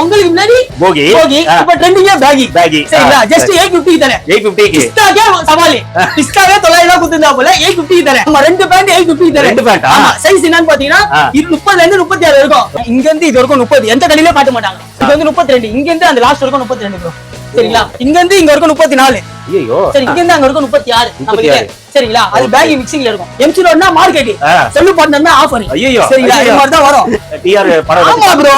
உங்களுக்கு முன்னாடி போகி. போகி. ஆ. இப்ப ட்ரெண்டிங்கா பேகி. சரிங்களா? ஜஸ்ட் சரி. எயிட் பிப்டி தரேன். எயிட் பிப்டிக்கு பிஸ்தாக்கே சவாலி. பிஸ்தாவே தொள்ளாயிரம் ரூபாய் கொடுத்திருந்தா போல எயிட் பிப்டி தரேன். ஆமா ரெண்டு பேண்ட் எயிட் பிப்டி தரேன். ரெண்டு? ஆமா சைஸ் என்னன்னு பாத்தீங்கன்னா ஆ. இது முப்பதுல இருந்து முப்பத்தி ஆறு இருக்கும் இங்க இருந்து இது வரைக்கும் முப்பது. எந்த கடையிலயும் காட்ட மாட்டாங்க. இது வந்து முப்பத்தி ரெண்டு. இங்க இருந்து அந்த லாஸ்ட் வரைக்கும் முப்பத்தி ரெண்டு ப்ரோ சரிங்களா? இங்க இருந்து இங்க வரைக்கும் முப்பத்தி நாலு சரி இங்க இருந்து அங்க வரைக்கும் முப்பத்தி ஆறு நம்ம கிட்ட 36. சரிங்களா? அது. பேக்கி மிக்சிங்ல இருக்கும். எம்சி ரோட்னா மார்க்கெட். செல்லு ஆஃபர் சரிங்களா. இது மாதிரி தான் வரும். ஆமா ப்ரோ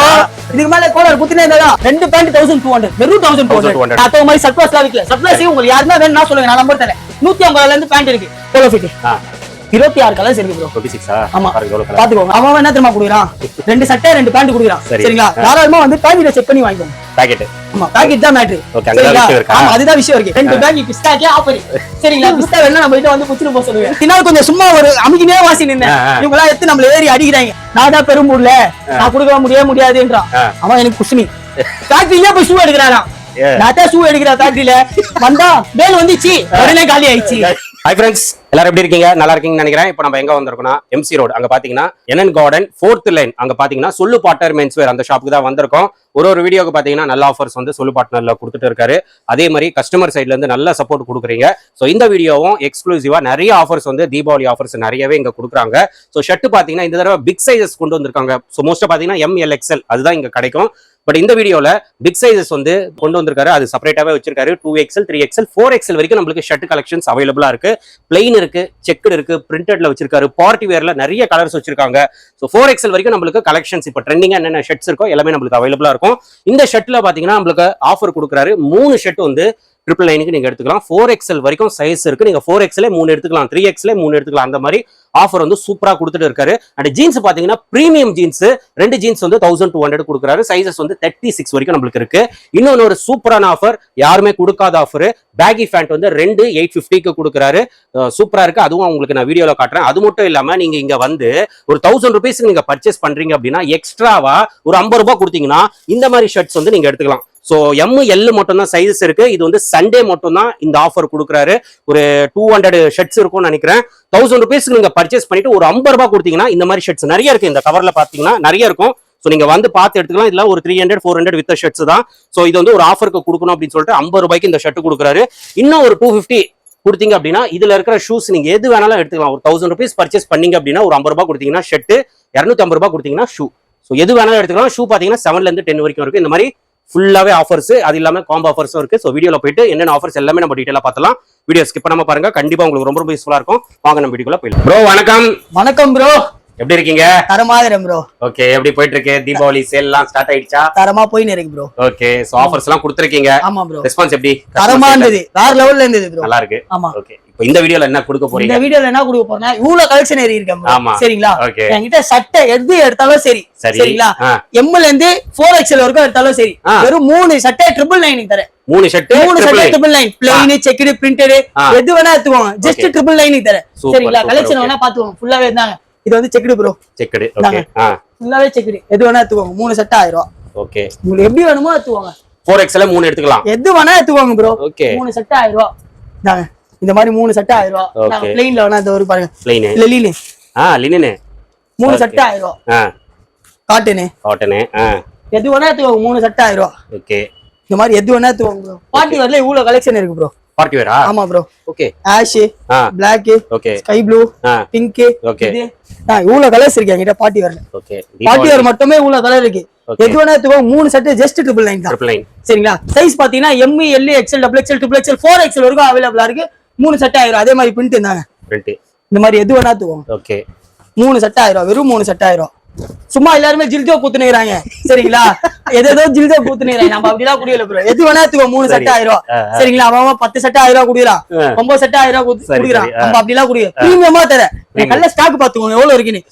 இதுக்கு மேல கோலர் குத்தினே இருந்தா ரெண்டு பேண்ட் தௌசண்ட் டூ ஹண்ட்ரட் வெறும் தௌசண்ட் டூ 1200. ஹண்ட்ரட் நான் மாதிரி சர்ப்ளஸ் விக்கல. சர்ப்ளஸ் உங்களுக்கு யாருன்னா வேணும்னா சொல்லுங்க நான் நம்பர் தரேன். நூத்தி ஐம்பதுல இருந்து பேண்ட் இருக்கு. ஃபிட் இருபத்தி ஆறு கலர்ஸ் இருக்கு ப்ரோ டுவெண்ட்டி சிக்ஸா ஆமா. பாருங்க எவ்வளவு colour. பாத்துக்கோங்க அவன் என்ன தெரியுமா குடுக்குறான்? ரெண்டு சட்டை ரெண்டு பேண்ட் குடுக்குறான். சரி. சரிங்களா? தாராளமா வந்து பேக்கெட்டை செக் பண்ணி வாங்கிக்கோங்க. Packet. ஆமா பேக்கெட் தான்? ஆமா அதுதான் விஷயம் இருக்கு. ரெண்டு பேக் பிஸ்தாக்கே ஆஃபர் சரிங்களா? வேணா நம்ம கிட்ட வந்து போக பின்னால் கொஞ்சம் சும்மா ஒரு அமுக்கினே வாசி நின்னேன். இவங்க எல்லாம் எடுத்து நம்மள ஏறி அடிக்கிறாங்க. நான் தான் பெரும்பூர்ல நான் கொடுக்க முடிய முடியாதுன்றான். அவன் எனக்கு குஷ்மி ஃபேக்டரியிலே போய் ஷூ எடுக்கிறாராம். நான் தான் ஷூ எடுக்கிறேன் ஃபேக்டரியில வந்தா பேல் வந்துச்சு. உடனே காலி ஆயிடுச்சு. ஹாய் ஃப்ரெண்ட்ஸ் எல்லாரும் எப்படி இருக்கீங்க? நல்லா இருக்கீங்கன்னு நினைக்கிறேன். இப்போ நம்ம எங்க வந்திருக்கோம்னா எம்சி ரோடு அங்க பாத்தீங்கன்னா என்என் கார்டன் ஃபோர்த் லைன் அங்க பாத்தீங்கன்னா சொல்லு பாட்டர் மென்ஸ்வேர் அந்த ஷாப்புக்கு தான் வந்திருக்கோம். ஒரு ஒரு வீடியோக்கு பாத்தீங்கன்னா நல்ல ஆஃபர்ஸ் வந்து சொல்லு பார்ட்னர்ல கொடுத்துட்டு இருக்காரு. அதே மாதிரி கஸ்டமர் சைட்ல இருந்து நல்ல சப்போர்ட் கொடுக்குறீங்க. ஸோ இந்த வீடியோவும் எக்ஸ்க்ளூசிவா நிறைய ஆஃபர்ஸ் வந்து தீபாவளி ஆஃபர்ஸ் நிறையவே இங்க கொடுக்குறாங்க. ஸோ ஷர்ட் பாத்தீங்கன்னா இந்த தடவை பிக் சைஸஸ் கொண்டு வந்திருக்காங்க. ஸோ மோஸ்ட்டாக பாத்தீங்கன்னா எம்எல்எக்ஸ்எல் அதுதான் இங்க கிடைக்கும். பட் இந்த வீடியோல பிக் சைஸஸ் வந்து கொண்டு வந்திருக்காரு. அது செப்பரேட்டாவே வச்சிருக்காரு. Two XL three XL four XL வரைக்கும் நம்மளுக்கு ஷர்ட் கலெக்ஷன்ஸ் அவைலபிளா இருக்கு. பிளெயின் இருக்கு செக்குடு இருக்கு பிரிண்டட்ல வச்சிருக்காரு. பார்ட்டி வேர்ல நிறைய கலர்ஸ் வச்சிருக்காங்க. ஸோ ஃபோர் எக்ஸ்எல் வரைக்கும் நம்மளுக்கு கலெக்ஷன்ஸ் இப்போ ட்ரெண்டிங்காக என்னென்ன ஷர்ட்ஸ் இருக்கோ எல்லாமே நம்மளுக்கு அவைலபிளா இருக்கும். இந்த ஷர்ட்ல பாத்தீங்கன்னா நம்மளுக்கு ஆஃபர் கொடுக்குறாரு. மூணு ஷர்ட் வந்து ட்ரிபிள் நைனுக்கு நீங்க எடுத்துக்கலாம். ஃபோர் எக்ஸ்எல் வரைக்கும் சைஸ் இருக்கு. நீங்க ஃபோர் எக்ஸ்எல் மூணு எடுத்துக்கலாம். த்ரீ எக்ஸ்எல் மூணு எடுத்துக்கலாம். அந்த மாதிரி ஆஃபர் வந்து சூப்பரா கொடுத்துட்டு இருக்காரு. அண்ட் ஜீன்ஸ் பாத்தீங்கன்னா பிரீமியம் ஜீன்ஸ் ரெண்டு ஜீன்ஸ் வந்து தௌசண்ட் டூ ஹண்ட்ரட் கொடுக்குறாரு. சைசஸ் வந்து தேர்ட்டி சிக்ஸ் வரைக்கும் நம்மளுக்கு இருக்கு. இன்னொன்னு ஒரு சூப்பரான ஆஃபர் யாருமே கொடுக்காத ஆஃபர் பேகி ஃபேண்ட் வந்து ரெண்டு எயிட் ஃபிஃப்டிக்கு கொடுக்குறாரு. சூப்பரா இருக்கு. அதுவும் உங்களுக்கு நான் வீடியோல காட்டுறேன். அது மட்டும் இல்லாம நீங்க இங்க வந்து ஒரு தௌசண்ட் ருபீஸ்க்கு நீங்க பர்ச்சேஸ் பண்றீங்க அப்படின்னா எக்ஸ்ட்ராவா ஒரு ஐம்பது ரூபாய் கொடுத்தீங்கன்னா இந்த மாதிரி ஷர்ட்ஸ் வந்து நீங்க எடுத்துக்கலாம். ஸோ எம் எல் மட்டும்தான் சைஸஸ் இருக்கு. இது வந்து சண்டே மட்டும் தான் இந்த ஆஃபர் கொடுக்குறாரு. ஒரு டூ ஹண்ட்ரட் ஷர்ட்ஸ் இருக்கும்னு நினைக்கிறேன். தௌசண்ட் ருபீஸ்க்கு நீங்கள் பர்ச்சேஸ் பண்ணிட்டு ஒரு ஐம்பது ரூபாய் கொடுத்தீங்கன்னா இந்த மாதிரி ஷர்ட்ஸ் நிறைய இருக்கு. இந்த கவரில் பார்த்தீங்கன்னா நிறைய இருக்கும். ஸோ நீங்கள் வந்து பார்த்து எடுத்துக்கலாம். இதெல்லாம் ஒரு three hundred four hundred with shirts தான். ஸோ இது வந்து ஒரு ஆஃபருக்கு கொடுக்கணும் அப்படின்னு சொல்லிட்டு ஐம்பது ரூபாய்க்கு இந்த ஷர்ட் கொடுக்குறாரு. இன்னும் ஒரு டூ ஃபிஃப்டி கொடுத்தீங்க அப்படின்னா இதில் இருக்கிற ஷூஸ் நீங்கள் எது வேணாலும் எடுத்துக்கலாம். ஒரு தௌசண்ட் ருபீஸ் பர்ச்சேஸ் பண்ணீங்க அப்படின்னா ஒரு ஐம்பது ரூபாய் கொடுத்தீங்கன்னா ஷர்ட் இரநூத்தி ஐம்பது ரூபாய் கொடுத்தீங்கன்னா ஷூ ஸோ எது வேணாலும் எடுத்துக்கலாம். ஷூ பார்த்தீங்கன்னா செவன்லேருந்து டென் வரைக்கும் இருக்கும் இந்த மாதிரி ஃபுல்லாவே ஆஃபர்ஸ் அது இல்லாம காம்போ ஆஃபர்ஸும் இருக்கு. ஸோ வீடியோல போயிட்டு என்னென்ன ஆஃபர்ஸ் எல்லாமே நம்ம டீட்டெயிலா பார்த்தலாம். வீடியோ ஸ்கிப் பண்ணாம பாருங்க. கண்டிப்பா உங்களுக்கு ரொம்ப ரொம்ப யூஸ்ஃபுல்லா இருக்கும். வாங்க நம்ம வீடியோக்குள்ள போயிடலாம். ப்ரோ வணக்கம். வணக்கம் ப்ரோ எப்படி இருக்கீங்க? தரமாதிரம் ப்ரோ ஓகே எப்படி போயிட்டு இருக்கு தீபாவளி சேல் எல்லாம் ஸ்டார்ட் ஆயிடுச்சா? தரமா போயின்னு இருக்கு ப்ரோ ஓகே சோ ஆஃபர்ஸ் எல்லாம் கொடுத்துருக்கீங்க. ஆமா ப்ரோ ரெஸ்பான்ஸ் எப்படி? தரமா இருந்தது. வேற லெவல்ல இருந்தது ப்ரோ நல்லா இருக்கு. ஆமா. ஓகே இப்போ இந்த வீடியோல என்ன கொடுக்க இந்த போறீங்க வீடியோல என்ன கொடுக்க போறேன்னா இவ்வளவு கலெக்ஷன் ஏறி இருக்கேன். சரிங்களா? என்கிட்ட சட்டை எது எடுத்தாலும் சரி. சரி. சரிங்களா? ஆ, எம்எல் இருந்து போர் எக்ஸ்எல் வரைக்கும் எடுத்தாலும் சரி. வெறும் மூணு சட்டை ட்ரிபிள் நைனுக்கு தரேன். மூணு ஷர்ட் மூணு சட்டை triple nine plain checked printed. எது வேணா எடுத்துக்கோங்க. ஜஸ்ட். ட்ரிபிள் நைனுக்கு தரேன். சரிங்களா? கலெக்ஷன். வேணா பாத்துக்கோங்க ஃபுல்லாவே இருந்தாங்க. இது வந்து செக்குடு ப்ரோ செக்குடு ஓகே ஃபுல்லாவே செக்குடு எது வேணா எடுத்துக்கோங்க. மூணு சட்டை ஆயிரம். ஓகே உங்களுக்கு எப்படி வேணுமோ எடுத்துக்கோங்க. ஃபோர் எக்ஸ்ல மூணு எடுத்துக்கலாம். எது வேணா எடுத்துக்கோங்க ப்ரோ ஓகே மூணு சட்டை ஆயிரம். இந்தாங்க. இந்த மாதிரி மூணு சட்டை ஆயிரம். ரூபா. பிளைன்ல வேணா இந்த ஒரு பாருங்க. பிளைனு இல்ல லீனு ஆ லினனு மூணு. சட்டை ஆயிரம். ரூபா ஆ. காட்டனு காட்டனு ஆ. எது வேணா எடுத்துக்கோங்க மூணு சட்டை ஆயிரம். ரூபா ஓகே இந்த மாதிரி எது வேணா எடுத்துக்கோங்க ப்ரோ பார்ட்டி வரல இவ்வளவு கலெக்ஷன் இருக்கு ப்ரோ பார்ட்டி வேரா ஆமா bro okay ash black okay sky blue pink okay ஆ இவ்வளவு கலர்ஸ் இருக்கு என்கிட்ட பார்ட்டி வரல ஓகே பார்ட்டி வர மட்டுமே இவ்வளவு கலர் இருக்கு. எது வேணா எடுத்துக்கோங்க மூணு சட்டை ஜஸ்ட் ட்ரிபிள் நைன் தான். நைன் சரிங்களா? சைஸ் பாத்தீங்கன்னா M L XL double XL triple XL four XL வரைக்கும் அவைலபிளா இருக்கு. மூணு சட்டை ஆயிரம். அதே மாதிரி பிரிண்ட் இருந்தாங்க இந்த மாதிரி எது வேணா எடுத்துக்கோங்க ஓகே மூணு சட்டை ஆயிரம். வெறும் மூணு சட்டை ஆயிரம். சும்மா எல்லாருமே ஜில்ஜோ கூத்துனுறாங்க சரிங்களா? எது ஏதோ ஜில்ஜோ கூத்துனுறாங்க நம்ம அப்படிலாம் குடியல ப்ரோ. எது வேணா எடுத்துக்கோ மூணு சட்டை ஆயிரம். ஆ. சரிங்களா? அவன் பத்து சட்டை ஆயிரம் ரூபாய் குடிக்கிறான். ஒன்பது சட்டை ஆயிரம் ரூபாய் குடிக்கிறான். நம்ம அப்படிலாம் குடிக்க பிரீமியமா தர. கல்ல ஸ்டாக் பாத்துக்கோங்க எவ்வளவு இருக்குன்னு.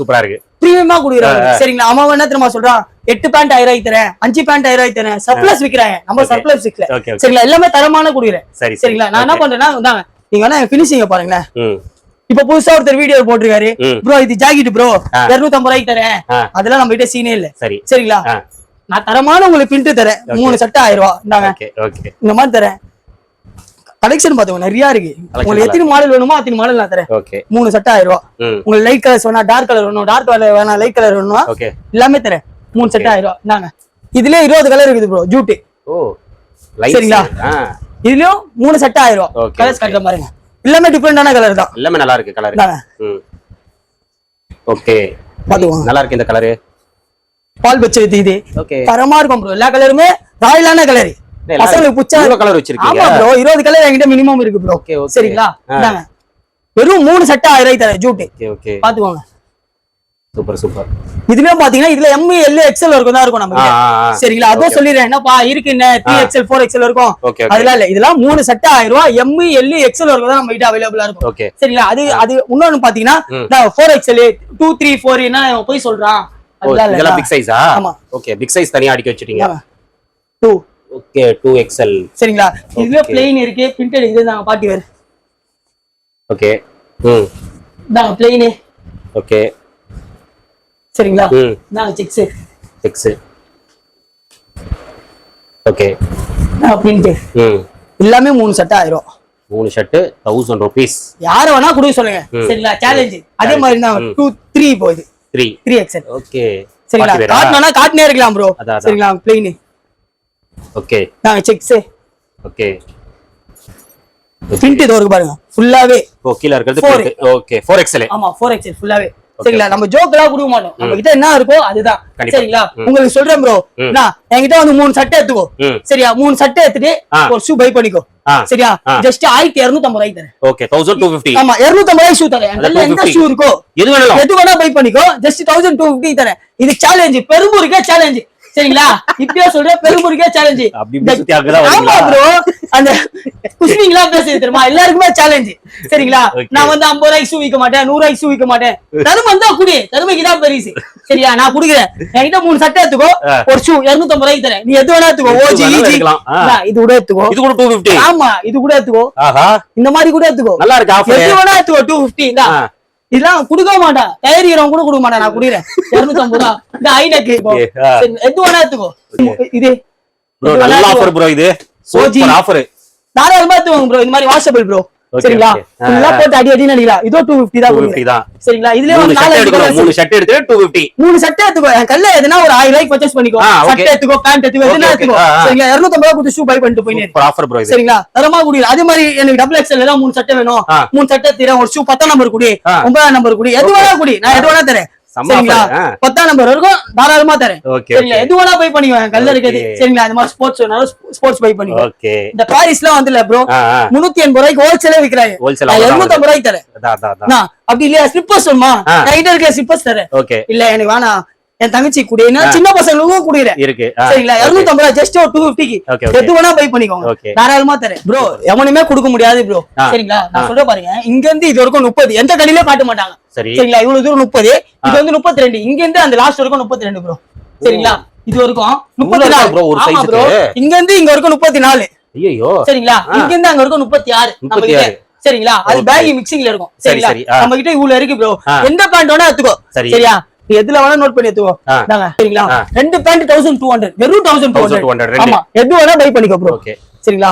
சூப்பரா இருக்கு. பிரீமியமா குடிக்கிறாங்க சரிங்களா? அவன் என்ன தெரியுமா சொல்றான்? எட்டு பேண்ட் ஆயிரம் ரூபாய்க்கு தரேன். அஞ்சு பேண்ட் ஆயிரம் ரூபாய்க்கு தரேன். சர்ப்ளஸ் விக்கிறாங்க. நம்ம. சர்ப்ளஸ் ஓகே சரிங்களா? எல்லாமே தரமான குடிக்கிறேன். சரி சரிங்களா? நான் என்ன பண்றேன்னா நீங்க வேணா பினிஷிங்க பாருங்களேன். இப்ப புதுசா ஒருத்தர் வீடியோ போட்டிருக்காரு. ப்ரோ இது ஜாக்கெட் ப்ரோ. இருநூத்தி ஐம்பது ரூபாய்க்கு தரேன். அதெல்லாம் நம்ம கிட்ட சீனே இல்ல. சரி. சரிங்களா? நான் தரமான உங்களுக்கு பிரிண்ட் தரேன். மூணு சட்டை ஆயிரம் இந்தாங்க. ஓகே இந்த மாதிரி தரேன். கலெக்ஷன் பாத்துக்கோங்க நிறைய இருக்கு. உங்களுக்கு எத்தனை மாடல் வேணுமோ அத்தனை மாடல் நான் தரேன். மூணு சட்டை ஆயிரம் ரூபாய் ம். உங்களுக்கு லைட் கலர்ஸ் வேணா டார்க் கலர் வேணும். டார்க் கலர் வேணா லைட் கலர் வேணுமா எல்லாமே தரேன். மூணு சட்டை ஆயிரம் ரூபாய் இந்தாங்க. இதுலயே இருபது கலர் இருக்குது ப்ரோ ஜூட்டு சரிங்களா? இதுலயும் மூணு செட் ஆயிரம் Okay, கலர்ஸ். கட்டுற பாருங்க. எல்லாமே டிஃப்ரெண்டான கலர் தான். எல்லாமே நல்லா இருக்கு கலர் ஓகே பாத்துக்கோங்க. நல்லா இருக்கு இந்த கலரு பால் பச்சை இது. ஓகே தரமா இருக்கும் ப்ரோ எல்லா கலருமே ராயலான கலர் பசங்களுக்கு கலர் வச்சிருக்கீங்க. ஆமா ப்ரோ கலர் என்கிட்ட மினிமம் இருக்கு ப்ரோ. சரிங்களா? வெறும் மூணு செட் ஆயிரம் தரேன் ஜூட்டு. பாத்துக்கோங்க. Super super. இதுலயே பாத்தீங்கன்னா இதுல எம் எல் எக்ஸ்எல் வரைக்கும் தான் இருக்கும் நம்ம ஆ. சரிங்களா? Okay. சொல்லிடுறேன். என்னப்பா இருக்கு என்ன? த்ரீ எக்ஸ்எல் ஃபோர் எக்ஸ்எல் இருக்கும். அதெல்லாம் இல்ல. இதெல்லாம் மூணு செட் ஆயிரம். ரூபாய் எம் எல் எக்ஸ்எல் வரைக்கும் தான் நம்ம கிட்ட அவைலபிளா இருக்கும். சரிங்களா? அது அது இன்னொன்னு பாத்தீங்கன்னா. Four XL two three four என்ன போய் சொல்றான்? இதெல்லாம் பிக் சைஸா ஆமா. ஓகே பிக் சைஸ் தனியா அடிக்க வச்சிட்டீங்க. டூ ஓகே டூ எக்ஸ்எல் சரிங்களா? இதுல. பிளெயின் இருக்கு. பிரிண்டட் இது நாங்க பாட்டி வேறு. ஓகே ம். நாங்க பிளெயின் ஓகே சரிங்களா? நாங்க செக்ஸ் எக்ஸ் ஓகே ம். எல்லாமே மூணு செட் ஆயிரும். மூணு ஷர்ட் தௌசண்ட் ருபீஸ் யார வேணா கொடுக்க சொல்லுங்க. சரிங்களா? சேலஞ்சு அதே. மாதிரி தான். டூ த்ரீ போகுது. த்ரீ த்ரீ எக்ஸ்எல் ஓகே சரிங்களா? காட்டணும்னா காட்டினே இருக்கலாம் ப்ரோ. சரிங்களா? பிளெயின் ஓகே நாங்க செக்ஸ் ஓகே பிரிண்ட் இது இருக்கு பாருங்க. ஃபுல்லாவே ஓ கீழ இருக்கிறது Four. ஓகே ஃபோர் எக்ஸ்எல் ஆமா ஃபோர் எக்ஸ்எல் ஃபுல்லாவே சரிங்களா? நம்ம ஜோக் எல்லாம் கொடுக்க மாட்டோம். நம்ம கிட்ட என்ன இருக்கோ அதுதான். சரிங்களா. உங்களுக்கு சொல்றேன் ப்ரோ என்கிட்ட வந்து மூணு சட்டை எடுத்துக்கோ. சரியா? மூணு சட்டை எடுத்துட்டு. ஒரு ஷூ பை பண்ணிக்கோ. சரியா. ஜஸ்ட் ஆயிரத்தி இருநூத்தம்பது ரூபாய் தரேன். ஓகே தௌசண்ட் டூ ஃபிஃப்டி ஆமா இருநூத்தம்பது ரூபாய் ஷூ தரேன். எந்த 250. ஷூ இருக்கோ. எது வேணாலும். எது வேணா பை பண்ணிக்கோ. ஜஸ்ட் தௌசண்ட் டூ ஃபிஃப்டி தரேன். இது சேலஞ்சு பெரும்பூருக்கே சேலஞ்சு சரிங்களா? இப்படியே சொல்றேன் பெரும்பூருக்கே சேலஞ்சு அந்த குஷ்மிங்களா பேசுறது தெரியுமா? எல்லாருக்குமே சேலஞ்சு சரிங்களா. நான் வந்து ஐம்பது ரூபாய்க்கு ஷூ விற்க மாட்டேன் நூறு ரூபாய்க்கு ஷூ விற்க மாட்டேன். தருமம் வந்தா குடி. தருமைக்கு தான் பெருசு. சரியா? நான் குடுக்குறேன். என்கிட்ட மூணு சட்டை எடுத்துக்கோ. ஒரு ஷூ இருநூத்தம்பது ரூபாய்க்கு தரேன். நீ எது வேணா எடுத்துக்கோ ஓஜி. ஆ. இது கூட எடுத்துக்கோ. இது கூட டூ ஃபிஃப்டி ஆமா இது கூட எடுத்துக்கோ. இந்த மாதிரி கூட எடுத்துக்கோ. நல்லா இருக்கு எது வேணா எடுத்துக்கோ டூ பிப்டி. இதெல்லாம் கொடுக்க மாட்டான் தயாரிக்கிறவன் கூட கொடுக்க மாட்டான் நான் குடிக்கிறேன். இருநூத்தி ஐம்பது ரூபா. இந்த ஐநக்கு. எது வேணா எடுத்துக்கோ. இது. ப்ரோ நல்ல ஆஃபர் ப்ரோ இது. சூப்பர் ஆஃபர் தாராளமா எடுத்துவாங்க ப்ரோ இந்த மாதிரி வாஷபிள் ப்ரோ சரிங்களா? ஃபுல்லா. போட்டு அடி அடி நடிக்கலாம் இதோ டூ பிப்டி தான் டூ கொடுக்குறேன். ஃபிஃப்டி தான். சரிங்களா? இதுலயே மூணு ஒரு ஷர்ட் நாலு எடுக்கணும் மூணு ஷர்ட் எடுத்து டூ ஃபிஃப்டி மூணு சட்டை எடுத்துக்கோ. என் கல்ல எதுனா ஒரு ஆயிரம் ரூபாய்க்கு பர்ச்சேஸ் பண்ணிக்கோ. சட்டை எடுத்துக்கோ பேண்ட் எடுத்துக்கோ எதுனா. எடுத்துக்கோ. சரிங்களா? இருநூத்தம்பது ரூபா கொடுத்து ஷூ பை பண்ணிட்டு போயினே ஆஃபர் ப்ரோ சரிங்களா? தரமா குடிக்கலாம் அதே மாதிரி எனக்கு டபுள் எக்ஸ்எல் தான் மூணு சட்டை வேணும். மூணு சட்டை தரேன். ஒரு ஷூ பத்தாம் நம்பர் குடி. ஒன்பதாம் நம்பர் குடி எது வேணா குடி. நான் எது வேணா தரேன். சரிங்களா. பத்தாம் நம்பர் வரைக்கும் தாராளமா தரேன். சரிங்களா? எது வேணா பை பண்ணிக்கோ என் கல்ல இருக்குது. Okay. சரிங்களா? இந்த மாதிரி ஸ்போர்ட்ஸ் ஸ்போர்ட்ஸ் பை பண்ணிக்கோ. ஓகே இந்த பாரிஸ்லாம் வந்து இல்ல ப்ரோ முன்னூத்தி எண்பது ரூபாய்க்கு ஹோல்சேலே விக்கிறாங்க. ஐம்பது ரூபாய்க்கு தரேன். அப்படி இல்லையா? ஸ்லிப்பர்ஸ் ஆ. கைட்ட இருக்க ஸ்லிப்பர்ஸ் தரேன். இல்ல எனக்கு வேணாம். என் தங்கச்சி குடினா சின்ன பசங்களுக்கும் குடிக்கிறேன் இருக்கு. சரிங்களா. இருநூத்தி ஐம்பது ரூபாய் ஜஸ்ட் ஒரு டூ பிப்டிக்கு. எது வேணா பை பண்ணிக்கோங்க. தாராளமா தரேன். ப்ரோ எவனுமே கொடுக்க முடியாது ப்ரோ. சரிங்களா? நான் சொல்ற பாருங்க இங்க இருந்து இது வரைக்கும் முப்பது. எந்த கடையில காட்ட மாட்டாங்க. சரி. சரிங்களா? இவ்வளவு தூரம் முப்பது. இது வந்து முப்பத்தி ரெண்டு இங்க இருந்து அந்த லாஸ்ட் வரைக்கும் முப்பத்தி ரெண்டு ப்ரோ சரிங்களா இது வரைக்கும் முப்பத்தி நாலு. bro ஒரு ஆமா ப்ரோ? இங்க இருந்து இங்க வரைக்கும் முப்பத்தி நாலு. ஐயோ சரிங்களா? இங்க இருந்து அங்க வரைக்கும் முப்பத்தி ஆறு. 36. சரிங்களா? அது. பேகி மிக்சிங்ல இருக்கும். சரி, சரிங்களா. நம்ம கிட்ட இவ்வளவு இருக்கு ப்ரோ. எந்த பேண்ட் வேணா எடுத்துக்கோ. சரி. சரியா? எதுல வேணா நோட் பண்ணி எடுத்துக்கோ சரிங்களா. ரெண்டு பேண்ட் தௌசண்ட் டூ ஹண்ட்ரட் வெறும் தௌசண்ட் டூ 1200 ஹண்ட்ரட். ஆமா. எது வேணா பை பண்ணிக்கோ ப்ரோ சரிங்களா?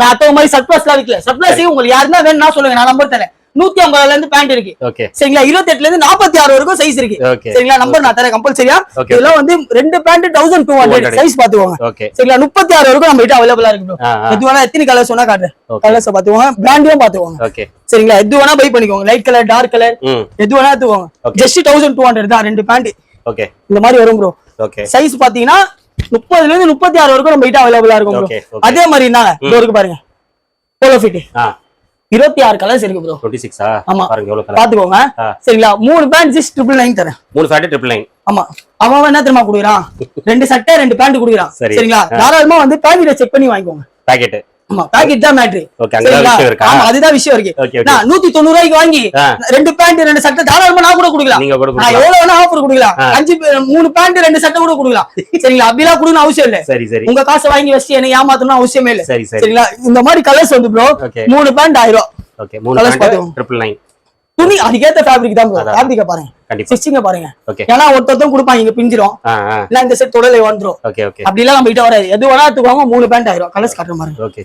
நான் அத்த மாதிரி சர்ப்ளஸ் எல்லாம் விக்கல. சர்ப்ளஸ் உங்களுக்கு யாருன்னா வேணும்னா சொல்லுங்க. நான் நம்பர் தரேன். நூத்தி ஐம்பதுல இருந்து பேண்ட் இருக்கு. சரிங்களா? இருபத்தி எட்டுல இருந்து நாற்பத்தி ஆறு வரைக்கும் சைஸ் இருக்கு. சரிங்களா? நம்பர் நான் தரேன் கம்பல்சரியா. இதெல்லாம் வந்து ரெண்டு pant thousand two hundred 200. Size பாத்துக்கோங்க சரிங்களா? முப்பத்தி ஆறு வரைக்கும் நம்ம கிட்ட அவைலபிளா இருக்கு. எது வேணா எத்தனை கலர்ஸ் வேணா காட்டுறேன். கலர்ஸ் பாத்துக்கோங்க பிராண்டியும் பாத்துக்கோங்க சரிங்களா? எது வேணா பை பண்ணிக்கோங்க. லைட் கலர் டார்க் கலர் எது வேணா எடுத்துக்கோங்க. ஜஸ்ட் தௌசண்ட் டூ ஹண்ட்ரட் தான் ரெண்டு பேண்ட் ஓகே இந்த மாதிரி வரும் ப்ரோ சைஸ் பாத்தீங்கன்னா முப்பதுல இருந்து முப்பத்தி ஆறு வரைக்கும் நம்ம கிட்ட அவைலபிளா இருக்கும். அதே மாதிரி இருந்தாங்க இருக்கு பாருங்க. போலோ ஃபிட் இருபத்தி ஆறு கலர்ஸ் இருக்கு ப்ரோ டுவெண்ட்டி சிக்ஸா ஆமா. பாருங்க எவ்வளவு கலர் பாத்துக்கோங்க. சரிங்களா? மூணு பேண்ட் ஜஸ்ட் ட்ரிபிள் நைன் தரேன். மூணு ஃபேட் ட்ரிபிள் நைன் ஆமா. அவன் என்ன தெரியுமா குடுக்குறான்? ரெண்டு சட்டை ரெண்டு பேண்ட் குடுக்குறான். சரி. சரிங்களா. தாராளமா வந்து பேக்கெட்டை செக் பண்ணி வாங்கிக்கோங்க. பாக்கெட் ஆமா பாக்கெட் தான் மேட்ரு Okay, அங்கதான் விஷயம் இருக்கா? ஆமா அதுதான் விஷயம் இருக்கு. நான் நூத்தி தொண்ணூறு ரூபாய்க்கு வாங்கி. ரெண்டு பேண்ட் ரெண்டு சட்டை தாராளமா நான் கூட கொடுக்கலாம். நீங்க நான் கொடுக்கலாம். எவ்வளவு வேணா ஆஃபர் கொடுக்கலாம். அஞ்சு மூணு பேண்ட் ரெண்டு சட்டை கூட கொடுக்கலாம். சரிங்களா? அப்படிலாம் கொடுக்கணும் அவசியம் இல்ல. சரி சரி. உங்க காசை வாங்கி வச்சு எனக்கு ஏமாத்தணும் அவசியமே இல்ல. சரி, சரி. சரிங்களா? இந்த மாதிரி கலர்ஸ் வந்து ப்ரோ. மூணு பேண்ட் ஆயிரம். ஓகே மூணு Colours ஃபேட் பாத்துக்கோங்க. ட்ரிபிள் நைன் துணி அதுக்கேத்த ஃபேப்ரிக் தான். ஃபேப்ரிக்க பாருங்க. ஸ்டிச்சிங்க பாருங்க. ஏன்னா ஒருத்தரும் கொடுப்பாங்க இங்க பிஞ்சிரும். இல்ல இந்த செட் தொடலை வந்துரும். ஓகே அப்படிலாம் நம்ம கிட்ட வராது. எது வேணா எடுத்துக்கோங்க மூணு பேண்ட் ஆயிரும். கலர்ஸ் காட்டுற ஓகே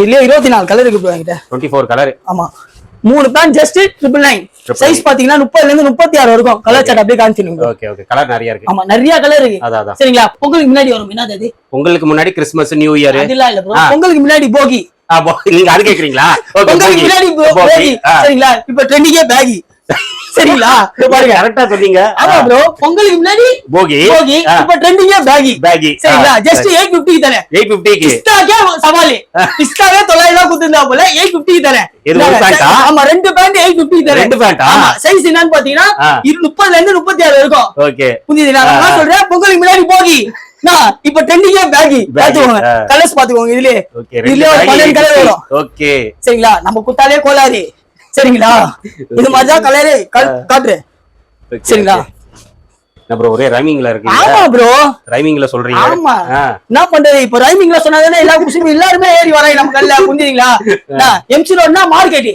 இதுலயே இருபத்தி நாலு கலர் இருக்கு என்கிட்ட. டுவெண்ட்டி ஃபோர் கலர் ஆமா. மூணு pant just triple nine size பாத்தீங்கன்னா முப்பதுல இருந்து முப்பத்தி ஆறு வரைக்கும் கலர் சார்ட் அப்படியே காமிச்சிருங்க ஓகே ஓகே கலர் நிறைய இருக்கு. ஆமா நிறைய கலர் இருக்கு. அதான் சரிங்களா? பொங்கலுக்கு முன்னாடி வரும். என்னது அது? உங்களுக்கு முன்னாடி கிறிஸ்மஸ் நியூ இயர் இல்ல ஆ. பொங்கலுக்கு முன்னாடி போகி. நீங்க அது கேக்குறீங்களா? பொங்கலுக்கு. முன்னாடி போகி. சரிங்களா? இப்ப ட்ரெண்டிங்கே பேகி சரிங்களா? பாருங்க கரெக்டா சொன்னீங்க. ஆமா ப்ரோ பொங்கலுக்கு முன்னாடி போகி. போகி. இப்ப ட்ரெண்டிங்கே பேகி. பேகி. சரிங்களா? ஜஸ்ட் எயிட் பிப்டி தரேன் எயிட் பிப்டிக்கு பிஸ்தாக்கே சவாலி. பிஸ்தாவே தொள்ளாயிரம் ரூபாய் கொடுத்திருந்தா போல எயிட் பிப்டி தரேன் இது ஒரு? ஆமா ரெண்டு பேண்ட் எயிட் பிப்டி தரேன் ரெண்டு பேண்டா ஆமா சைஸ் என்னன்னு பாத்தீங்கன்னா ஆ. இரு- முப்பதுல இருந்து முப்பத்தி ஆறு இருக்கும். ஓகே. புரியுதுங்களா நான் சொல்றேன் பொங்கலுக்கு முன்னாடி போகி. இப்ப ட்ரெண்டிங்கே பேகி. பாத்துக்கோங்க. கலர்ஸ் பாத்துக்கோங்க இதுலயே. ஓகே இதுலயே ஒரு பன்னெண்டு கலர் வரும். ஓகே. சரிங்களா? நம்ம குத்தாலே கோளாறு. சரிங்களா? இது மாதிரிதான் கலரு. காட்டுரு சரிங்களா? அப்புறம் ஒரே ரைமிங்ல இருக்கு ஆமா ப்ரோ ரைமிங்ல சொல்றீங்க. ஆமா. என்ன பண்றது? இப்ப ரைமிங்ல சொன்னாதானே எல்லா குசியும் எல்லாருமே ஏறி வராங்க நம்ம கல்ல புரிஞ்சுங்களா எம்சி ரோட்னா மார்க்கெட்.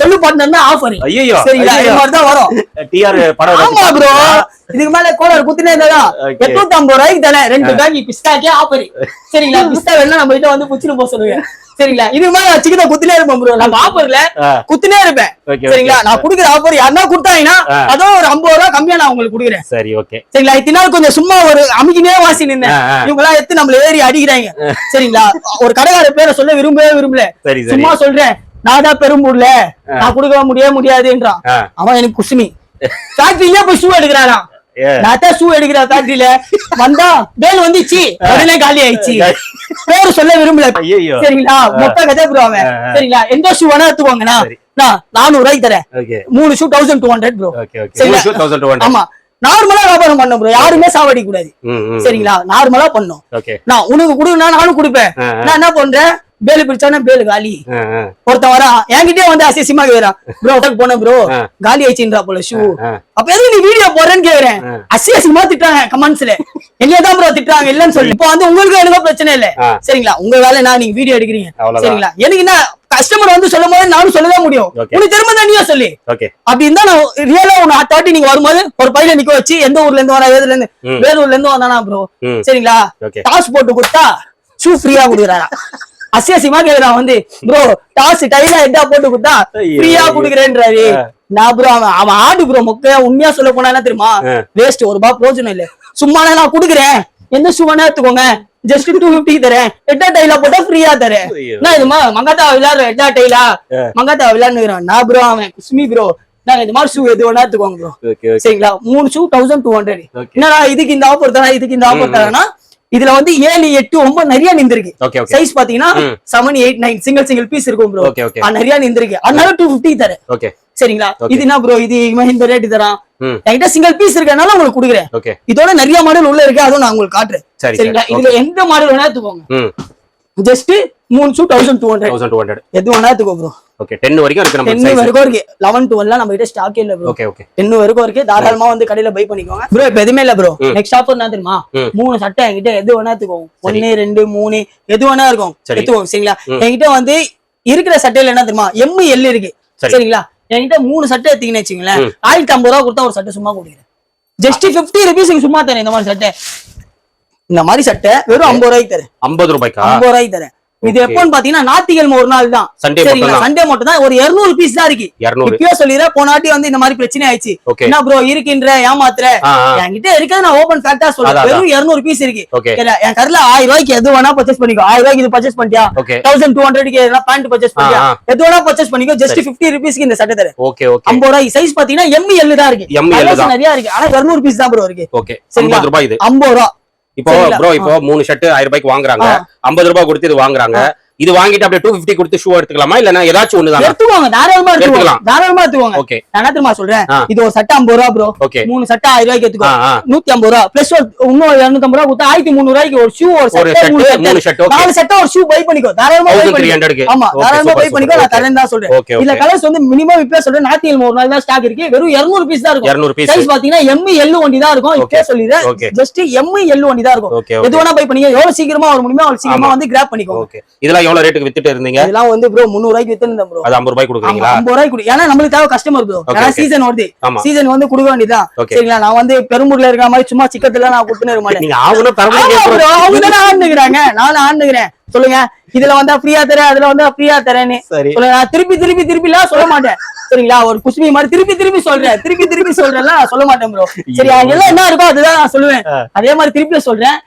சொல்லு பார்ட்னர்னா ஆஃபர் ஐயையோ, சரிங்களா? மாதிரி தான் வரும். டிஆர் படம் ஆமா ப்ரோ இதுக்கு மேல கோலர் குத்துனே இருந்தா Okay. எட்நூத்தி ஐம்பது ரூபாய்க்கு தானே? ரெண்டு பேக்கி பிஸ்தாக்கே ஆஃபர் சரிங்களா? பிஸ்தா வேணா நம்ம கிட்ட வந்து புச்சுட்டு போக சொல்லுங்க. சரிங்களா? இதுக்கு மேல சிக்கன குத்துனே இருப்போம் ப்ரோ நம்ம ஆஃபர்ல. குத்துனே இருப்பேன். சரிங்களா. நான் குடுக்குற ஆஃபர் யாருன்னா கொடுத்தாங்கன்னா. அதோ ஒரு ஐம்பது ரூபா கம்மியா நான் உங்களுக்கு கொடுக்குறேன். சரி ஓகே சரிங்களா? இத்தனை நாள் கொஞ்சம் சும்மா ஒரு அமுக்கினே வாசி நின்னேன். இவங்க எல்லாம் எடுத்து நம்மள ஏறி அடிக்கிறாங்க. சரிங்களா? ஒரு கடைக்கார பேரை சொல்ல விரும்பவே விரும்பல. சும்மா சொல்றேன் நான் தான் பெரும்பூர்ல நான் கொடுக்க முடிய முடியாதுன்றான். அவன் எனக்கு குசுமி. ஃபேக்டரியிலே போய் ஷூ எடுக்கிறாராம் ஏ. நான் ஷூ எடுக்கிறேன் ஃபேக்டரியில வந்தா பேல் வந்துச்சு. உடனே காலி ஆயிடுச்சு. பேரு சொல்ல விரும்பல. சரிங்களா? மொத்த கதை ப்ரோ அவன். சரிங்களா? எந்த ஷூ வேணா எடுத்துக்கோங்கண்ணா. நானூறு ரூபாய்க்கு தரேன். மூணு shoe thousand two hundred bro okay okay சரிங்களா? 2200 ஆமா. நார்மலா வியாபாரம் பண்ண ப்ரோ யாருமே சாவடி கூடாது. ம் ம் சரிங்களா? நார்மலா பண்ணும். நான் உனக்கு கொடுனா நானும் கொடுப்பேன். நான் என்ன பண்றேன்? பேலு பிடிச்சானே பேலு காலி. ஒருத்தன் வரான் என்கிட்டயே வந்து அசியசியமா கேக்குறான். ப்ரோ போனேன் ப்ரோ ஆ. காலி ஆயிடுச்சுன்றா போல ஷூ. அப்ப எதுக்கு நீ வீடியோ போறேன்னு கேக்குறேன்? ஆ. அசியசியமா திட்டுறாங்க கமெண்ட்ஸ்ல என்னதான் ப்ரோ திட்டுறாங்க இல்லன்னு சொல்லி. இப்போ வந்து உங்களுக்கு எனக்கு பிரச்சனை இல்ல. சரிங்களா? உங்க வேலை நான் நீங்க வீடியோ எடுக்கிறீங்க. சரிங்களா? எனக்கு என்ன கஸ்டமர் வந்து சொல்லும் போது நானும் சொல்லதான் முடியும். உனக்கு திரும்ப தான் நீயே சொல்லி. அப்படி இருந்தா நான் ரியலா உன்னை தாட்டி நீங்க வரும்போது ஒரு பையில நிக்க வச்சு எந்த ஊர்ல இருந்து வரா எதுல இருந்து. வேலூர்ல இருந்து வந்தானா ப்ரோ? சரிங்களா? டாஸ் போட்டு கொடுத்தா ஷூ ஃப்ரீயா கொடுக்குறாரா? அசியசியமா கேக்குறான் வந்து ப்ரோ டாஸ் டைலா ஹெட்டா போட்டு கொடுத்தா ஃப்ரீயா. குடுக்குறேன்றாரு. நான் ப்ரோ அவன் அவன் ஆடு ப்ரோ மொக்க உண்மையா சொல்ல போனா என்ன தெரியுமா. வேஸ்ட் ஒரு ரூபாய் போஜனம் இல்ல. சும்மா நான் குடுக்குறேன். எந்த வேணா எடுத்துக்கோங்க. ஜஸ்ட் டூ பிப்டி தரேன். ஹெட்டா டைலா போட்டா ஃப்ரீயா தரேன். என்ன இதுமா மங்காத்தா விளையாடுற ஹெட்டா டைலா. மங்காத்தா விளையாடுறான் நான் ப்ரோ அவன் குஸ்மி ப்ரோ நான் இந்த மாதிரி ஷூ எது வேணா எடுத்துக்கோங்க ப்ரோ சரிங்களா? மூணு ஷூ தௌசண்ட் டூ ஹண்ட்ரட். என்னடா இதுக்கு இந்த ஆஃபர் தரேன் இதுக்கு இந்த ஆஃபர் தரேன்னா இதுல வந்து ஏழு எட்டு ஒன்பது நிறைய ஓகே சைஸ் பாத்தீங்கன்னா. Seven eight nine single single piece இருக்கும் ப்ரோ நிறைய நின்றுருக்கு. அதனால டூ பிப்டி தரேன். சரிங்களா. இது என்ன ப்ரோ இது இந்த ரேட் தரான் என்கிட்ட சிங்கிள் பீஸ் இருக்கனால உங்களுக்கு கொடுக்குறேன். இதோட நிறைய மாடல் உள்ள இருக்கு அதுவும் நான் உங்களுக்கு காட்டுறேன். சரி சரிங்களா? சரி இதுல எந்த மாடல் வேணா எடுத்துக்கோங்க. ஜஸ்ட் மூணு shoe thousand two hundred thousand two hundred எது எடுத்துக்கோ ப்ரோ ஓகே டென் வரைக்கும் இருக்கு நம்ம டென் வரைக்கும் இருக்கு. லெவன் டுவெல்லாம் நம்ம கிட்ட ஸ்டாக் இல்ல ப்ரோ ஓகே ஓகே டென் வரைக்கும் இருக்கு. தாராளமா வந்து கடையில பை பண்ணிக்கோங்க. ப்ரோ இப்ப எதுவுமே இல்ல ப்ரோ. நெக்ஸ்ட் ஆஃபர் என்ன தெரியுமா. மூணு சட்டை என்கிட்ட எது வேணா சரி. ஒன்னு ரெண்டு மூணு எது வேணா இருக்கும். எடுத்துக்கோங்க சரிங்களா. என்கிட்ட வந்து இருக்கிற சட்டையில என்ன தெரியுமா? எம் எல் இருக்கு. சரி. சரிங்களா? என்கிட்ட மூணு சட்டை எடுத்தீங்கன்னு வச்சுங்களேன். ஆயிரத்தி ஐம்பது ரூபா கொடுத்தா ஒரு சட்டை சும்மா கொடுக்குறேன். ஜஸ்ட் பிப்டி ருபீஸ் சும்மா தரேன் இந்த மாதிரி சட்டை. இந்த மாதிரி சட்டை வெறும் ஐம்பது ரூபாய்க்கு தரேன். ஐம்பது ரூபாய்க்கா? ஐம்பது ரூபாய்க்கு தரேன். இது. எப்போன்னு பாத்தீங்கன்னா ஞாத்திக்கிழமை ஒரு நாள் தான். சண்டே சரிங்களா? சண்டே மட்டும் தான் ஒரு 200 பீஸ் தான் இருக்கு. இரநூறு. இப்பயே சொல்லிடுறேன். போன வாட்டி வந்து இந்த மாதிரி பிரச்சனை ஆயிடுச்சு. என்ன ப்ரோ இருக்கின்ற ஏமாத்துற? என்கிட்ட இருக்கிறது நான் ஓபன் ஃபேக்டா சொல்றேன். வெறும் 200 பீஸ் இருக்கு. என் கடையில ஆயிரம் ரூபாய்க்கு எது வேணா பர்ச்சேஸ் பண்ணிக்கோ. ஆயிரம் ரூபாய்க்கு இது பர்ச்சேஸ் பண்ணிட்டியா? ஓகே தௌசண்ட் டூ ஹண்ட்ரட்க்கு எதனா பேண்ட் பர்ச்சேஸ் பண்ணிட்டியா? ஆ, எது வேணா பர்ச்சேஸ் பண்ணிக்கோ. ஜஸ்ட். பிப்டி ருபீஸ்க்கு இந்த சட்டை தரேன். ஓகே ஓகே ஐம்பது ரூபாய் சைஸ் பாத்தீங்கன்னா எம் எல் தான் இருக்கு. நிறைய இருக்கு. ஆனா 200 பீஸ் தான் ப்ரோ இருக்கு? ஐம்பது ரூபாய் இப்போ? ப்ரோ இப்போ மூணு ஷர்ட் ஆயிரம் ரூபாய்க்கு வாங்குறாங்க. ஐம்பது ரூபாய் கொடுத்து இது வாங்குறாங்க இது வாங்கிட்டு அப்படியே டூ பிப்டி கொடுத்து ஷூ எடுத்துக்கலாமா? இல்லன்னா ஏதாச்சும் ஒண்ணுதானா? எடுத்துக்கோங்க தாராளமா எடுத்துக்கலாம். தாராளமா எடுத்துக்கோங்க. ஓகே நான் தெரியுமா சொல்றேன். இது ஒரு சட்டை ஐம்பது ரூபா ப்ரோ ஓகே மூணு சட்டை ஆயிரம் ரூபாய்க்கு எடுத்துக்கோ. நூத்தி ஐம்பது ரூபா. பிளஸ் இன்னும் இருநூத்தி ஐம்பது ரூபா கொடுத்தா ஆயிரத்தி முந்நூறு ரூபாய்க்கு ஒரு ஷூ ஒரு ஒரு சட்டை மூணு சட்டை நாலு சட்டை ஒரு ஷூ பை பண்ணிக்கோ. தாராளமா பை பண்ணிக்கோ. ஆமா தாராளமா பை பண்ணிக்கோ. நான் தரேன் தான் சொல்றேன். இதுல கலர்ஸ் வந்து மினிமம் இப்ப சொல்றேன் நாத்தி ஒரு நாள் தான் ஸ்டாக் இருக்கு. வெறும் 200 பீஸ் தான் இருக்கும். இரநூறு பீஸ் சைஸ் பாத்தீங்கன்னா எம் எல் ஒண்டி தான் இருக்கும். இப்பே. சொல்லிடுறேன். ஜஸ்ட் எம் எல் ஒண்டி தான் இருக்கும். எது வேணா பை பண்ணிக்கோ. எவ்வளவு சீக்கிரமா வர முடியுமோ அவ்வளவு சீக்கிரமா. வந்து கிராப் பண்ணிக்கோ இதெல்லாம் எவ்வளவு ரேட்டுக்கு வித்துட்டு இருந்தீங்க? இதெல்லாம் வந்து ப்ரோ முந்நூறு ரூபாய்க்கு வித்துருந்தேன் ப்ரோ அது ஐம்பது ரூபாய் கொடுக்குறீங்களா? ஐம்பது ரூபாய்க்கு கொடு ஏன்னா நம்மளுக்கு தேவை கஸ்டமர் ப்ரோ ஏன்னா. சீசன் வருது. ஆமா. சீசன் வந்து கொடுக்க வேண்டியதுதான். Okay. சரிங்களா? நான் வந்து பெரும்பூர்ல இருக்கிற மாதிரி சும்மா சிக்கத்துல நான் கொடுத்துன்னு இருக்க மாட்டேன். நீங்க ஆகணும் ஆமா தரமா bro, அவங்க தானே ஆண்டுக்கிறாங்க நானும் ஆண்டுக்கிறேன் சொல்லுங்க. இதுல வந்தா ஃப்ரீயா தரேன் அதுல வந்தா ஃப்ரீயா தரேன்னு. சரி. சொல்லுங்க. நான் திருப்பி திருப்பி திருப்பி எல்லாம் சொல்ல மாட்டேன். சரிங்களா? ஒரு குஷ்மி மாதிரி திருப்பி திருப்பி சொல்றேன். திருப்பி திருப்பி சொல்றேன்ல நான் சொல்ல மாட்டேன் ப்ரோ சரி அங்க எல்லாம் என்ன இருக்கோ அதுதான் நான் சொல்லுவேன். அதே மாதிரி திருப்பி சொல்றேன்.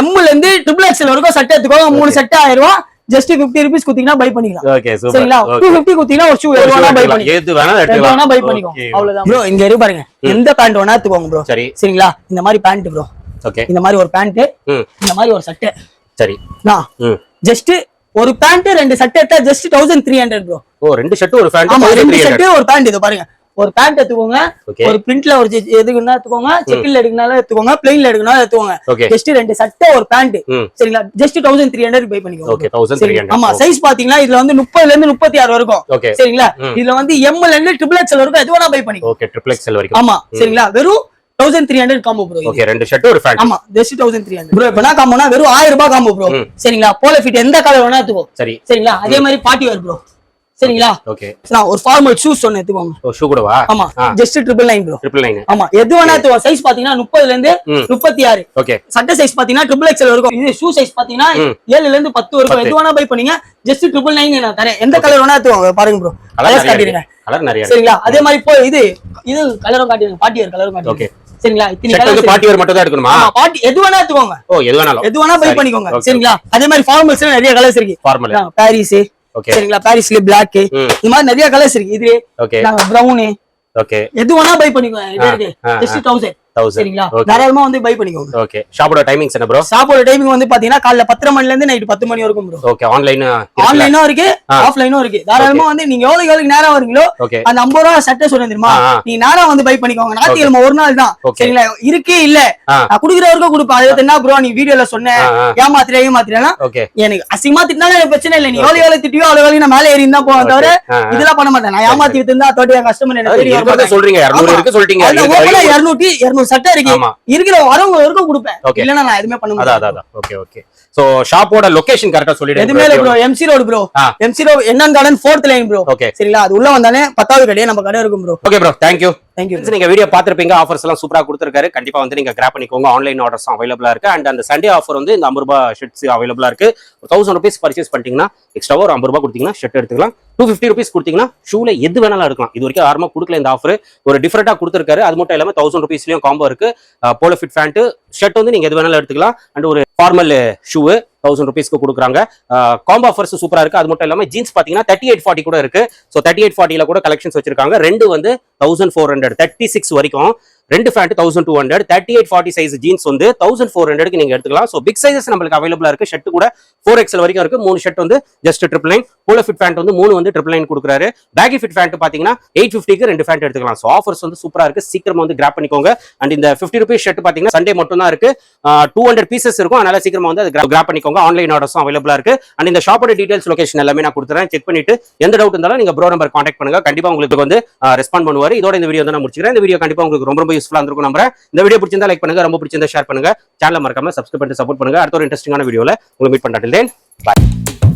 எம்ல இருந்து ட்ரிபிள் எக்ஸ்எல் வரைக்கும் சட்டை எடுத்துக்கோ மூணு சட்டை ஆயிரம். ரூபாய் ஜஸ்ட் பிப்டி ருபீஸ் குத்தீங்கன்னா பை பண்ணிக்கலாம். ஓகே சரிங்களா? டூ பிப்டி குத்தீங்கன்னா ஒரு ஷூ எது வேணா பை பண்ணி எது வேணா பை பண்ணிக்கோ. அவ்வளவுதான். ப்ரோ இங்க இருக்கு பாருங்க. எந்த பேண்ட் வேணா எடுத்துக்கோங்க ப்ரோ சரி. சரிங்களா? இந்த மாதிரி பேண்ட் ப்ரோ ஓகே இந்த மாதிரி ஒரு பேண்ட் இந்த மாதிரி ஒரு சட்டை. சரி. ம். ஜஸ்ட் ஒரு பேண்ட் ரெண்டு சட்டை எடுத்தா just thousand three hundred bro oh ரெண்டு ஷர்ட் ஒரு ஃபேண்ட் ஆமா ரெண்டு 1300 ஷர்ட் ஒரு பேண்ட் இது பாருங்க. ஒரு பேண்ட் எடுத்துக்கோங்க. ஒரு பிரிண்ட்ல ஒரு எதுக்குன்னா எடுத்துக்கோங்க. செக்கில் எடுக்கனால எடுத்துக்கோங்க. பிளெயின்ல எடுக்கனால எடுத்துக்கோங்க. ஜஸ்ட் ரெண்டு சட்டை ஒரு பேண்ட் சரிங்களா? Just thousand three hundred buy பண்ணிக்கோங்க. ஆமா சைஸ் பாத்தீங்கன்னா இதுல வந்து முப்பதுல இருந்து முப்பத்தி ஆறு வரைக்கும். சரிங்களா. இதுல வந்து எம்எல் இருந்து ட்ரிபிள் எக்ஸ்எல் வரைக்கும் எது வேணா பை பண்ணிக்கோ ஓகே ட்ரிபிள் எக்ஸ்எல் வரைக்கும். ஆமா சரிங்களா? வெறும் thousand three hundred combo bro okay ரெண்டு ஷர்ட் ஒரு ஃபேண்ட் ஆமா just thousand three hundred bro இப்ப என்ன காம்போனா வெறும் ஆயிரம் ரூபாய் காம்போ ப்ரோ. சரிங்களா? போல ஃபிட் எந்த கலர் வேணா எடுத்துக்கோ. சரி. சரிங்களா? அதே மாதிரி பார்ட்டி வேர் ப்ரோ சரிங்களா? ஓகே நான் ஒரு ஃபார்மல் ஷூஸ் ஒன்னு எடுத்துக்கோங்க. ஷூ கூடவா? ஆமா just triple nine bro triple nine ஆமா எது வேணா எடுத்துக்கோ சைஸ் பாத்தீங்கன்னா முப்பதுல இருந்து. முப்பத்தி ஆறு. ஓகே சட்டை சைஸ் பாத்தீங்கன்னா ட்ரிபிள் எக்ஸ்எல் வரைக்கும் இது ஷூ சைஸ் பாத்தீங்கன்னா. ஏழுல இருந்து பத்து வரைக்கும். எது வேணா பை பண்ணீங்க ஜஸ்ட் ட்ரிபிள் நைன் நான் தரேன். எந்த கலர் வேணா எடுத்துக்கோங்க பாருங்க ப்ரோ கலர் கலர்ஸ் காட்டிடுங்க. கலர் நிறைய சரிங்களா? அதே மாதிரி போ இது இது கலரும் காட்டிடுங்க. பார்ட்டி வேர் கலரும் காட்டிடுங்க. Okay. சரிங்களா? இத்தனை பார்ட்டி வேர் மட்டும் தான் எடுக்கணுமா? ஆமா பார்ட்டி எது வேணா எடுத்துக்கோங்க. ஓ எது வேணாலும். எது வேணா பை. பண்ணிக்கோங்க. சரிங்களா? அதே மாதிரி ஃபார்மல்ஸ்ல நிறைய கலர்ஸ் இருக்கு. ஃபார்மல் பாரிஸ் ஓகே சரிங்களா? பாரிஸ்ல பிளாக் இந்த மாதிரி நிறைய கலர்ஸ் இருக்கு. இது ஓகே பிரவுனு ஓகே எது வேணா பை பண்ணிக்கோங்க. சரிங்களா? தாராளமா வந்து பை பண்ணிக்கோங்க. ஓகே ஷாப்போட டைமிங்ஸ் என்ன ப்ரோ சாப்பாடு டைமிங் வந்து பாத்தீங்கன்னா காலைல பத்தரை மணில இருந்து நைட் பத்து மணி வரைக்கும் ப்ரோ ஓகே ஆன்லைன் ஆன்லைனும் இருக்கு. ஆஃப்லைனும் இருக்கு. தாராளமா வந்து நீங்க எவ்வளவு எவ்வளவு நேரம் வரீங்களோ அந்த ஐம்பது ரூபா சட்டை சொன்னேன் தெரியுமா. நீங்க நேரம் வந்து பை பண்ணிக்கோங்க. ஞாயிற்றுக்கிழமை ஒரு நாள் தான். சரிங்களா? இருக்கே இல்ல. நான் குடுக்குற வரைக்கும் கொடுப்பேன். அது என்ன ப்ரோ நீ வீடியோல சொன்னேன் ஆ, ஆ. ஏமாத்திரே ஏமாத்திரேன்னா ஓகே எனக்கு அசிங்கமா திட்டினாலும் பிரச்சனை இல்லை. நீ எவ்வளவு எவ்வளவு திட்டியோ அவ்வளவு எவ்வளவு நான் மேலே ஏறி தான் போவேன் தவிர இதெல்லாம் பண்ண மாட்டேன். நான் ஏமாத்தி வித்திருந்தா தோட்டி என் கஸ்டமர் மாட்டாங்க. சொல்றீங்க. 200 ஆமா. இருக்கு சொல்லிட்டீங்க. அதுல இருநூறு சட்டை இருக்கு. இருக்கிற வரவங்க வரைக்கும் கொடுப்பேன். இல்லன்னா நான் எதுவுமே பண்ண முடியாது. அதான் ஓகே ஓகே சோ ஷாப்போட லொகேஷன் கரெக்டா சொல்லிடுங்க எதுவுமே இல்ல bro MC road bro. MC road என்னன் garden fourth line bro okay சரிங்களா? அது உள்ள வந்தானே பத்தாவது கடையே நம்ம கடை இருக்கும் bro okay bro thank you thank you நீங்க வீடியோ பாத்திருப்பீங்க ஆஃபர்ஸ் எல்லாம் சூப்பரா கொடுத்துருக்காரு. கண்டிப்பா வந்து நீங்க கிராப் பண்ணிக்கோங்க. ஆன்லைன் ஆர்டர்ஸ் அவைலபிளா இருக்கு. அண்ட் அந்த சண்டே ஆஃபர் வந்து இந்த ஐம்பது ரூபாய் ஷர்ட்ஸ் அவைலபிளா இருக்கு. தௌசண்ட் ருபீஸ் பர்ச்சேஸ் பண்ணிட்டீங்கன்னா எக்ஸ்ட்ரா ஒரு ஐம்பது ரூபாய் கொடுத்தீங்கன்னா ஷர்ட் எடுத்துக்கலாம். டூ ஃபிஃப்டி ருபீஸ் கொடுத்தீங்கன்னா ஷூல எது வேணாலும் எடுக்கலாம். இது வரைக்கும் யாருமே கொடுக்கல இந்த ஆஃபர் ஒரு டிஃபரெண்டா கொடுத்துருக்காரு. அது மட்டும் இல்லாமல் தௌசண்ட் ருபீஸ்லயும் காம்போ இருக்கு. போலோ ஃபிட் ஃபேண்ட் ஷர்ட் வந்து நீங்க எது வேணாலும் எடுத்துக்கலாம். அண்ட் ஒரு ஃபார்மல் ஷூ தௌசண்ட் ருபீஸ்க்கு கொடுக்குறாங்க. காம்போ ஆஃபர்ஸ் சூப்பராக இருக்கு. அது மட்டும் இல்லாமல் ஜீன்ஸ் பார்த்தீங்கன்னா தேர்ட்டி எயிட் ஃபார்ட்டி கூட இருக்கு. ஸோ தேர்ட்டி எயிட் ஃபார்ட்டில கூட கலெக்ஷன்ஸ் வச்சிருக்காங்க. ரெண்டு வந்து thousand four hundred thirty six வரைக்கும். ரெண்டு pant thousand two hundred thirty eight forty size jeans வந்து தௌசண்ட் ஃபோர் ஹண்ட்ரட்க்கு நீங்க எடுத்துக்கலாம். ஸோ பிக் சைஸஸ் நம்மளுக்கு அவைலபிளா இருக்கு. ஷர்ட் கூட ஃபோர் எக்ஸல் வரைக்கும் இருக்கு. மூணு ஷர்ட் வந்து ஜஸ்ட் ட்ரிபிள் லைன் போல ஃபிட் ஃபேண்ட் வந்து மூணு வந்து ட்ரிபிள் லைன் கொடுக்குறாரு. பேக்கி ஃபிட் ஃபேண்ட் பாத்தீங்கன்னா எயிட் ஃபிஃப்டிக்கு ரெண்டு ஃபேண்ட் எடுத்துக்கலாம். ஸோ ஆஃபர்ஸ் வந்து சூப்பரா இருக்கு. சீக்கிரமா வந்து கிராப் பண்ணிக்கோங்க. அண்ட் இந்த ஃபிஃப்டி ருபீஸ் ஷர்ட் பாத்தீங்கன்னா சண்டே மட்டும் தான் இருக்கு டூ ஹண்ட்ரட் பீசஸ் இருக்கும். அதனால சீக்கிரமா வந்து அது கிராப் பண்ணிக்கோங்க. ஆன்லைன் ஆர்டர்ஸும் அவைலபிளா இருக்கு. அண்ட் இந்த ஷாப்போட டீடைல்ஸ் லொகேஷன் எல்லாமே நான் கொடுத்துறேன். செக் பண்ணிட்டு எந்த டவுட் இருந்தாலும் நீங்க ப்ரோ நம்பர் கான்டாக்ட் பண்ணுங்க. கண்டிப்பா உங்களுக்கு வந்து ரெஸ்பாண்ட் பண்ணுவாரு. இதோட இந்த வீடியோ வந்து நான் முடிச்சுக்கிறேன். இந்த வீடியோ கண்டிப்பா உங்களுக்கு ரொம்ப ரொம்ப யூஸ்ஃபுல்லாக இருக்கும் நம்புறேன். இந்த வீடியோ பிடிச்சிருந்தா லைக் பண்ணுங்க ரொம்ப பிடிச்சிருந்தா ஷேர் பண்ணுங்க. சேனல் மறக்காம சப்ஸ்கிரைப் பண்ணிட்டு சப்போர்ட் பண்ணுங்க. அடுத்த ஒரு இன்ட்ரெஸ்டிங்கான வீடியோவில் உங்களை மீட் பண்ணாட்டில் பாய்